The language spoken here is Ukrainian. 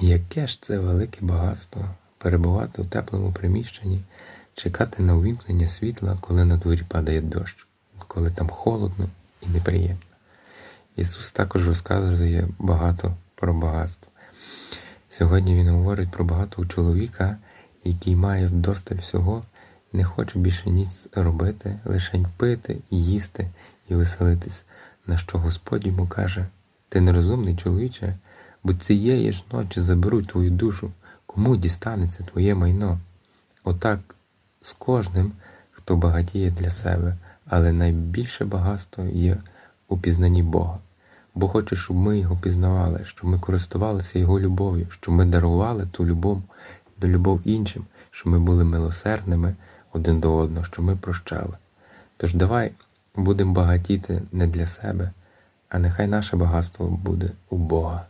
Яке ж це велике багатство перебувати у теплому приміщенні, чекати на увімкнення світла, коли на дворі падає дощ, коли там холодно і неприємно. Ісус також розказує багато про багатство. Сьогодні Він говорить про багатого чоловіка, який має вдосталь всього, не хоче більше ніц робити, лише пити їсти і веселитись, на що Господь йому каже: Ти нерозумний чоловіче, бо цієї ж ночі заберуть твою душу, кому дістанеться твоє майно. Отак з кожним, хто багатіє для себе, але найбільше багатство є у пізнанні Бога. Бо хоче, щоб ми його пізнавали, щоб ми користувалися Його любов'ю, щоб ми дарували ту любов, до любов іншим, щоб ми були милосердними один до одного, щоб ми прощали. Тож давай будемо багатіти не для себе, а нехай наше багатство буде у Бога.